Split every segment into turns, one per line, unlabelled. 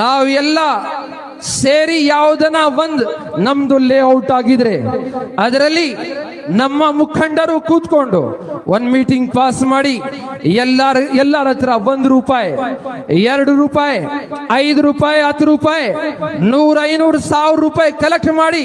ನಾವು ಎಲ್ಲ ಸೇರಿ ಯಾವುದನ್ನ ಒಂದ್ ನಮ್ದು ಲೇಔಟ್ ಆಗಿದ್ರೆ ಅದರಲ್ಲಿ ನಮ್ಮ ಮುಖಂಡರು ಕೂತ್ಕೊಂಡು ಒಂದ್ ಮೀಟಿಂಗ್ ಪಾಸ್ ಮಾಡಿ ಎಲ್ಲಾರ, ಎಲ್ಲರ ಹತ್ರ ಒಂದ್ ರೂಪಾಯಿ, ಎರಡು ರೂಪಾಯಿ, ಐದು ರೂಪಾಯಿ, ಹತ್ತು ರೂಪಾಯಿ, ನೂರ ಐನೂರು, ಸಾವಿರ ರೂಪಾಯಿ ಕಲೆಕ್ಟ್ ಮಾಡಿ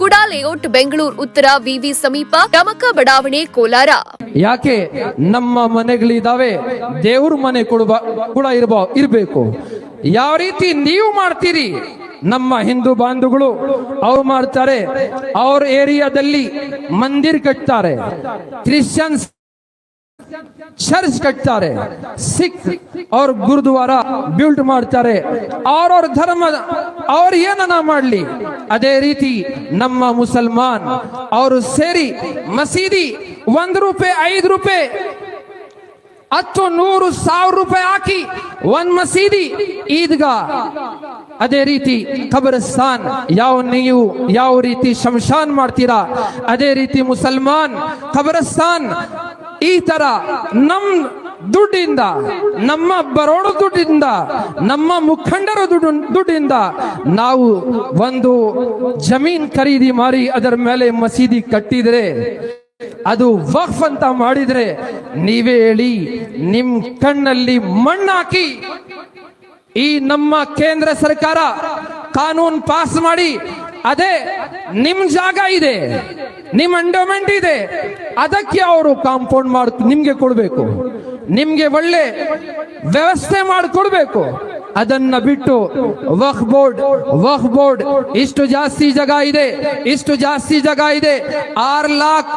KUDA layout Bengaluru ಉತ್ತರ ವಿವಿ ಸಮೀಪ ಟಮಕ ಬಡಾವಣೆ ಕೋಲಾರ.
ಯಾಕೆ ನಮ್ಮ ಮನೆಗಳಿದಾವೆ, ದೇವ್ರ ಮನೆ ಕೂಡ ಇರಬ, ಇರಬೇಕು. ಯಾವ ರೀತಿ ನೀವು ಮಾಡ್ತೀರಿ? ನಮ್ಮ ಹಿಂದೂ ಬಾಂಧುಗಳು ಅವ್ರು ಮಾಡ್ತಾರೆ. ಅವ್ರ ಏರಿಯಾದಲ್ಲಿ ಮಂದಿರ್ ಕಟ್ತಾರೆ. ಕ್ರಿಶ್ಚಿಯನ್ಸ್ ಚರ್ಚ್ ಕಟ್ತಾರೆ. ಸಿಖ್ ಅವ್ರ ಗುರುದ್ವಾರ ಬಿಲ್ಡ್ ಮಾಡ್ತಾರೆ. ಅವ್ರವ್ರ ಧರ್ಮ, ಅವ್ರ ಏನನ ಮಾಡ್ಲಿ? ಅದೇ ರೀತಿ ನಮ್ಮ ಮುಸಲ್ಮಾನ್, ಅವರು ಸೇರಿ ಮಸೀದಿ ಒಂದ್ ರೂಪಾಯಿ ಐದು ರೂಪಾಯಿ ಹತ್ತು, ನೂರು, ಸಾವಿರ ರೂಪಾಯಿ ಹಾಕಿ ಒಂದ್ ಮಸೀದಿ, ಈದ್ಗಾ. ಅದೇ ರೀತಿ ಖಬರಸ್ತಾನ್, ಯಾವ ನೀವು ಯಾವ ರೀತಿ ಶಮಶಾನ್ ಮಾಡ್ತೀರಾ? ಅದೇ ರೀತಿ ಮುಸಲ್ಮಾನ್, ಖಬರಸ್ತಾನ್ ಈ ತರ ನಮ್ ದುಡ್ಡಿಂದ, ನಮ್ಮ ಬರೋಣ ದುಡ್ಡಿಂದ, ನಮ್ಮ ಮುಖಂಡರ ದುಡ್ಡು, ದುಡ್ಡಿಂದ ನಾವು ಒಂದು ಜಮೀನ್ ಖರೀದಿ ಮಾಡಿ ಅದರ ಮೇಲೆ ಮಸೀದಿ ಕಟ್ಟಿದ್ರೆ, ಅದು ವಕ್ಫ್ ಅಂತ ಮಾಡಿದ್ರೆ, ನೀವೇ ಹೇಳಿ ನಿಮ್ ಕಣ್ಣಲ್ಲಿ ಮಣ್ಣಾಕಿ ಈ ನಮ್ಮ ಕೇಂದ್ರ ಸರ್ಕಾರ ಕಾನೂನು ಪಾಸ್ ಮಾಡಿ ಅದೇ ನಿಮ್ ಜಾಗ ಇದೆ, ನಿಮ್ ಎಂಡೋಮೆಂಟ್ ಇದೆ. ಅದಕ್ಕೆ ಅವರು ಕಾಂಪೌಂಡ್ ಮಾಡ್, ನಿಮ್ಗೆ ಕೊಡಬೇಕು. ನಿಮ್ಗೆ ಒಳ್ಳೆ ವ್ಯವಸ್ಥೆ ಮಾಡಿಕೊಡ್ಬೇಕು ಅದನ್ನ ಬಿಟ್ಟು ವಕ್ ಬೋರ್ಡ್ ವಕ್ ಬೋರ್ಡ್ ಇಷ್ಟು ಜಾಸ್ತಿ ಜಾಗ ಇದೆ, ಇಷ್ಟು ಜಾಸ್ತಿ ಜಾಗ ಇದೆ. ಆರ್ ಲಾಕ್,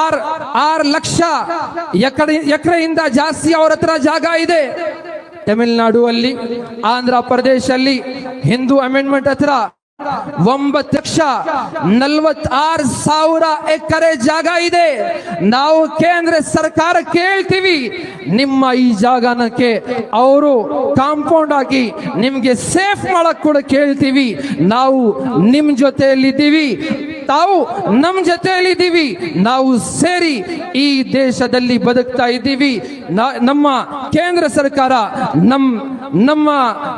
ಆರ್ ಆರ್ ಲಕ್ಷ ಎಕರೆ, ಎಕರೆಯಿಂದ ಜಾಸ್ತಿ ಅವರ ಹತ್ರ ಜಾಗ ಇದೆ. ತಮಿಳುನಾಡು ಅಲ್ಲಿ, ಆಂಧ್ರ ಪ್ರದೇಶ ಅಲ್ಲಿ, ಹಿಂದೂ ಅಮೆಂಡ್ಮೆಂಟ್ ಹತ್ರ ಒಂಬತ್ತು ಲಕ್ಷ ನಲ್ವತ್ತಾರು ಸಾವಿರ ಎಕರೆ ಜಾಗ ಇದೆ. ನಾವು ಕೇಂದ್ರ ಸರ್ಕಾರ ಕೇಳ್ತೀವಿ. ನಿಮ್ಮ ಈ ಜಾಗನಕ್ಕೆ ಅವರು ಕಾಂಪೌಂಡ್ ಆಗಿ ನಿಮ್ಗೆ ಸೇಫ್ ಮಾಡಕ್ ಕೂಡ ಕೇಳ್ತೀವಿ. ನಾವು ನಿಮ್ ಜೊತೆಯಲ್ಲಿದ್ದೀವಿ ತಾವು ನಮ್ ಜೊತೆಯಲ್ಲಿದ್ದೀವಿ ನಾವು ಸೇರಿ ಈ ದೇಶದಲ್ಲಿ ಬದುಕ್ತಾ ಇದ್ದೀವಿ. ನಮ್ಮ ಕೇಂದ್ರ ಸರ್ಕಾರ ನಮ್ ನಮ್ಮ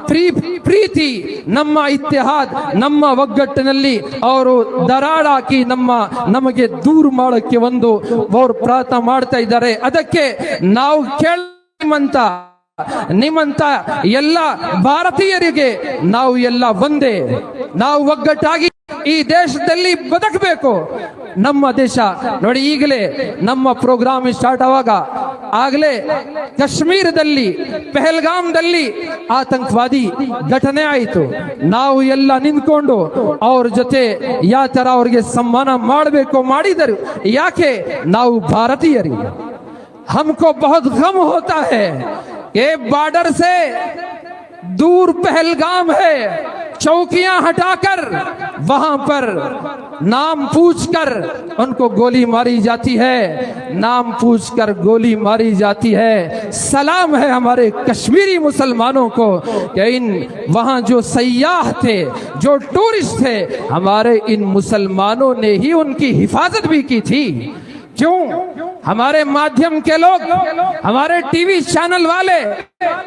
ಪ್ರೀ ಪ್ರೀತಿ, ನಮ್ಮ ಇತಿಹಾದ್ ನಮ್ಮ ಒಗ್ಗಟ್ಟಿನಲ್ಲಿ ಅವರು ದರಾಳಾಕಿ ನಮ್ಮ ನಮಗೆ ದೂರು ಮಾಡೋಕ್ಕೆ ಒಂದು ಅವರು ಪ್ರಾರ್ಥನೆ ಮಾಡ್ತಾ ಇದ್ದಾರೆ. ಅದಕ್ಕೆ ನಾವು ಕೇಳಂತ ನಿಮ್ಮಂತ ಎಲ್ಲ ಭಾರತೀಯರಿಗೆ ನಾವು ಎಲ್ಲ ಒಂದೇ. ನಾವು ಒಗ್ಗಟ್ಟಾಗಿ ಈ ದೇಶದಲ್ಲಿ ಬದುಕಬೇಕು ನಮ್ಮ ದೇಶ ನೋಡಿ ಈಗಲೇ ನಮ್ಮ ಪ್ರೋಗ್ರಾಮ್ ಸ್ಟಾರ್ಟ್ ಆವಾಗ ಆಗಲೇ ಕಾಶ್ಮೀರದಲ್ಲಿ ಪೆಹಲ್ಗಾಮ್ದಲ್ಲಿ ಆತಂಕವಾದಿ ಘಟನೆ ಆಯಿತು ನಾವು ಎಲ್ಲ ನಿಂತ್ಕೊಂಡು ಅವ್ರ ಜೊತೆ ಯಾವ ತರ ಅವ್ರಿಗೆ ಸನ್ಮಾನ ಮಾಡಬೇಕು ಮಾಡಿದರು ಯಾಕೆ ನಾವು ಭಾರತೀಯರು हमको बहुत गम होता है ये बॉर्डर से दूर पहलगाम है چوکیاں ہٹا کر وہاں پر نام پوچھ کر ان کو گولی ماری جاتی ہے۔ نام پوچھ کر گولی ماری جاتی ہے۔ سلام ہے ہمارے کشمیری مسلمانوں کو کہ ان وہاں جو سیاح تھے، جو ٹورسٹ تھے، ہمارے ان مسلمانوں نے ہی ان کی حفاظت بھی کی تھی۔ کیوں؟ ہمارے مادھیم کے لوگ، ہمارے ٹی وی چینل والے،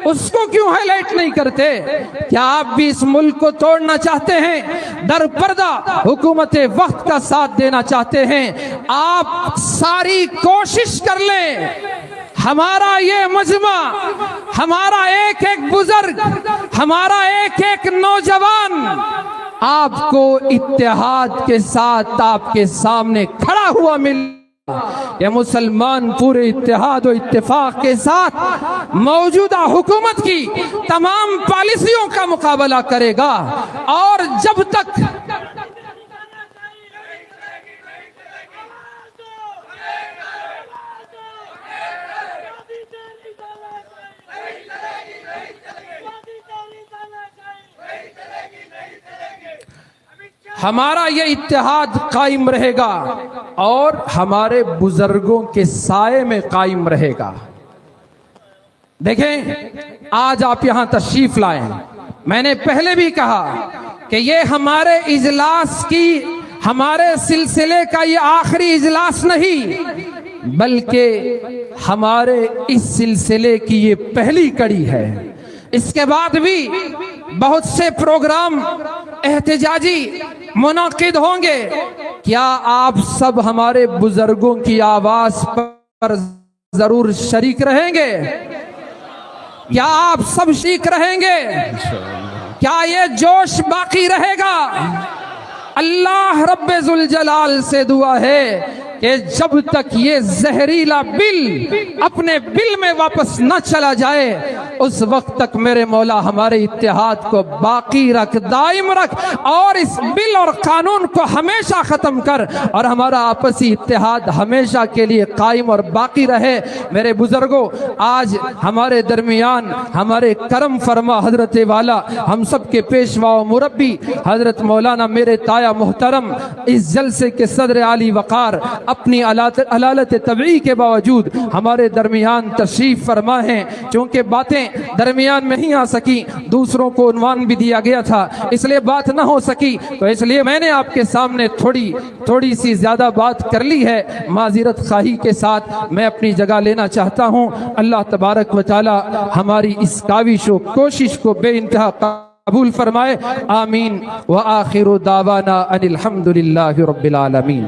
اس کو کیوں ہائی لائٹ نہیں کرتے؟ کیا آپ بھی اس ملک کو توڑنا چاہتے ہیں؟ در پردہ حکومت وقت کا ساتھ دینا چاہتے ہیں۔ آپ ساری کوشش کر لیں۔ ہمارا یہ مجمع، ہمارا ایک ایک بزرگ، ہمارا ایک ایک نوجوان آپ کو اتحاد کے ساتھ آپ کے سامنے کھڑا ہوا مل یہ مسلمان پورے اتحاد و اتفاق کے ساتھ موجودہ حکومت کی تمام پالیسیوں کا مقابلہ کرے گا اور جب تک ہمارا یہ اتحاد قائم رہے گا۔ اور ہمارے بزرگوں کے سائے میں قائم رہے گا۔ دیکھیں، آج آپ یہاں تشریف لائیں۔ میں نے پہلے بھی کہا کہ یہ ہمارے اجلاس کی، ہمارے سلسلے کا یہ آخری اجلاس نہیں، بلکہ ہمارے اس سلسلے کی یہ پہلی کڑی ہے۔ اس کے بعد بھی بہت سے پروگرام احتجاجی منعقد ہوں گے۔ کیا آپ سب ہمارے بزرگوں کی آواز پر ضرور شریک رہیں گے؟ کیا آپ سب شریک رہیں گے؟ کیا یہ جوش باقی رہے گا؟ اللہ رب ذوالجلال سے دعا ہے کہ جب تک یہ زہریلا بل اپنے بل میں واپس نہ چلا جائے اس وقت تک میرے مولا ہمارے اتحاد کو باقی رکھ، دائم رکھ، اور اس بل اور قانون کو ہمیشہ ختم کر، اور ہمارا آپسی اتحاد ہمیشہ کے لیے قائم اور باقی رہے۔ میرے بزرگوں، آج ہمارے درمیان ہمارے کرم فرما حضرت والا، ہم سب کے پیشوا و مربی حضرت مولانا میرے تایا محترم، اس جلسے کے صدر علی وقار، اپنی علالت طبعی کے باوجود ہمارے درمیان تشریف فرما ہیں۔ چونکہ باتیں درمیان میں نہیں آ سکی۔ دوسروں کو عنوان بھی دیا گیا تھا۔ اس لیے بات نہ ہو سکی۔ تو اس لیے میں نے آپ کے سامنے تھوڑی تھوڑی سی زیادہ بات کر لی ہے۔ معذرت خواہی کے ساتھ میں اپنی جگہ لینا چاہتا ہوں۔ اللہ تبارک و تعالی ہماری اس کاوش و کوشش کو بے انتہا قبول فرمائے۔ آمین۔ و آخر دعوانا ان الحمدللہ رب العالمین۔